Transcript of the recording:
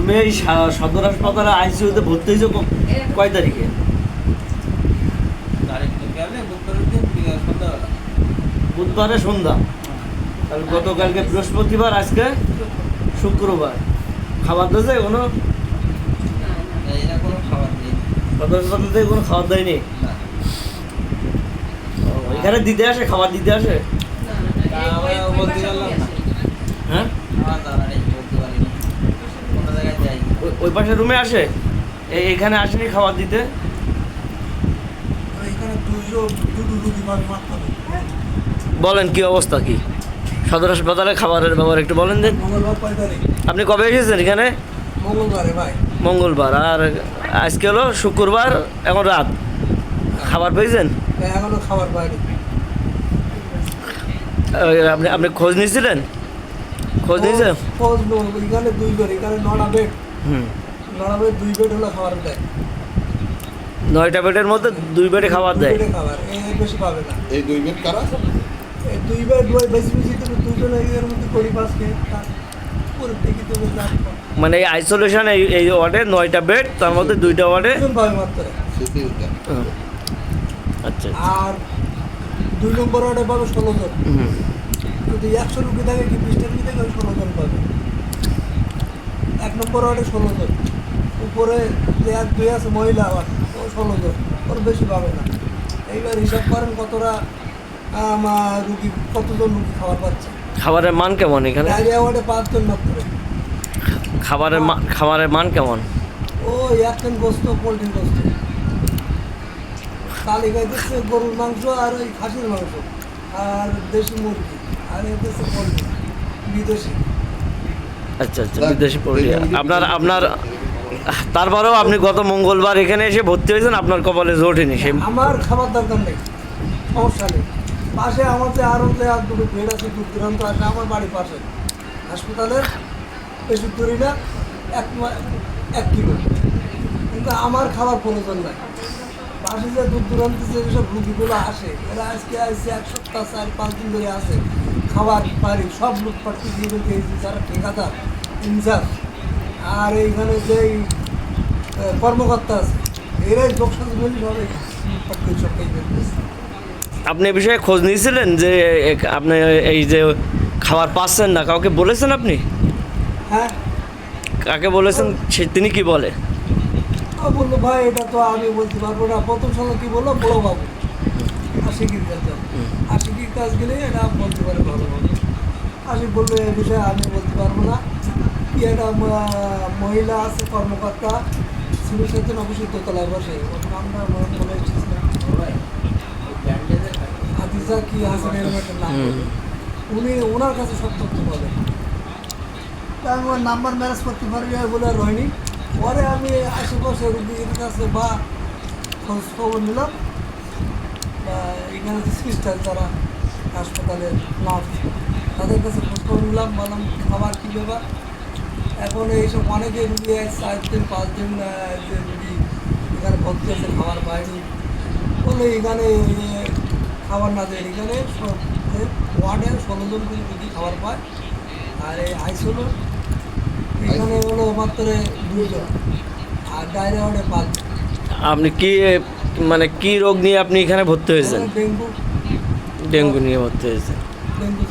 তুমি এই সা- সদর হাসপাতালে আইসিইউতে ভর্তি হয়েছো কয় তারিখে? বুধবারে সন্ধ্যা। তাহলে গতকালকে বৃহস্পতিবার আজকে শুক্রবার। খাবার দিয়েছে কোনো? কোনো খাবার নেই সদর হাসপাতাল থেকে কোনো খাবার দেয়নি? এখানে দিতে আসে খাবার দিতে আসে? হ্যাঁ আমার জানা নেই বলতে পারিনি কোনো জায়গায় যাই ওই- পাশে রুমে আসে? এখানে আসেনি খাবার দিতে? বলেন কি অবস্থা কি? সদর হাসপাতালে খাবারের ব্যাপার একটু বলেন দিন। আপনি কবে এসেছেন এখানে? মঙ্গলবার আর আজকে হলো শুক্রবার এখন রাত। খাবার পেয়েছেন? খাবার আপনি আপনি খোঁজ নিয়েছিলেন? খোঁজ নিয়েছেন? খোঁজ এখানে দুই এখানে নটা বেড। হুম। নটা দুই বেড হলো খাবার দেয়। নয়টা বেডের মধ্যে দুই বেডে খাবার দেয়? বেডে খাবার এর বেশি পাবে না। এই দুই মিনিট কারা? এই দুই বেড ওই বেশি বেশি এর মধ্যে করি দেবে মানে এই আইসোলেশন এই এই ওয়ার্ডে নয়টা বেড তার মধ্যে দুইটা ওয়ার্ডে হুম। আচ্ছা আর দুই নম্বর ওয়ার্ডে পাবে ষোলো জন। হুম। যদি একশো রুগী থাকে কি বিশটা রুগী থাকে ষোলো জন পাবে। নম্বর ওয়ার্ডে ষোলো জন। উপরে যে এক দুই আছে মহিলা আবার ও ষোলো জন। ওর বেশি পাবে না। এইবার হিসাব করেন কতটা আমার রুগী কতজন রুগী খাবার পাচ্ছে। খাবারের মান কেমন এখানে? ডায়রিয়া ওয়ার্ডে পাঁচজন মাত্র খাবারের মা- খাবারের মান কেমন? ও একজন গোস্ত পোলট্রি গোস্ত তালিকায় দিচ্ছে গরুর মাংস আর ওই খাসির মাংস। আর দেশি মুরগি। আর এ দিচ্ছে পোলট্রি। বিদেশি। আচ্ছা আচ্ছা বিদেশি পোল্ট্রি আপনার আপনার তারপরেও আপনি গত মঙ্গলবার এখানে এসে ভর্তি হয়েছেন আপনার কপালে জোটেনি সে আমার খাবার দরকার নেই সমস্যা নেই। পাশে আমাদের আরও যে আর দুটো বেড আছে দূর দূরান্ত আছে আমার বাড়ির পাশে। হাসপাতালের বেশি দূরই না এক মা- এক কিলো। কিন্তু আমার খাবার প্রয়োজন নাই। পাশে যে দূর দূরান্ত যে সব রুগীগুলো আসে এরা আজকে আসছে এক সপ্তাহ চার পাঁচ দিন ধরে আসে। খাবার পারি সব লুটপাট বলতে যারা ঠিকাদার ইনচার্জ। আর এইখানে যে কর্মকর্তা আছে এরাই লোকসান ফেলতেছে। আপনি এ বিষয়ে খোঁজ নিয়েছিলেন যে আপনি এই যে খাবার পাচ্ছেন না কাউকে বলেছেন আপনি? হ্যাঁ। কাকে বলেছেন সে তিনি কি বলে? বলল ভাই এটা তো আমি বলতে পারব না। প্রথম সময় কি বলল বড় বাবু। কাজ যাব। কাজ গেলে এটা বলতে পারে ভালো আশিক বলল এ বিষয়ে আমি বলতে পারব না। কি একটা মহিলা আছে কর্মকর্তা সিভিল সার্জন অফিসের দোতলায় বসে। আমার মনে আদিজা কি হাসান নাম। উনি ওনার কাছে সব তথ্য বলেন তা আমি ওর নাম্বার ম্যানেজ করতে পারি বলে আর হয়নি। পরে আমি আশেপাশে রুগীর কাছে বা খোঁজ খবর নিলাম। এখানে সিস্টার যারা হাসপাতালের নার্স। তাদের কাছে খোঁজ খবর নিলাম বললাম খাবার কী ব্যাপার? এখন এইসব অনেকে রুগী আছে চার দিন পাঁচ দিন রুগী এখানে ভর্তি আছে খাবার পায়নি। বলে এখানে খাবার না দেয় এখানে সব ওয়ার্ডে ষোলো জন করে রুগী খাবার পায় আর এই আইসোলো। এখানে হলো মাত্র দুজন আর ডায়রিয়া ওয়ার্ডে পাঁচ আপনি কি মানে কি রোগ নিয়ে আপনি এখানে ভর্তি হয়েছেন? ডেঙ্গু ডেঙ্গু নিয়ে ভর্তি হয়েছে। ডেঙ্গু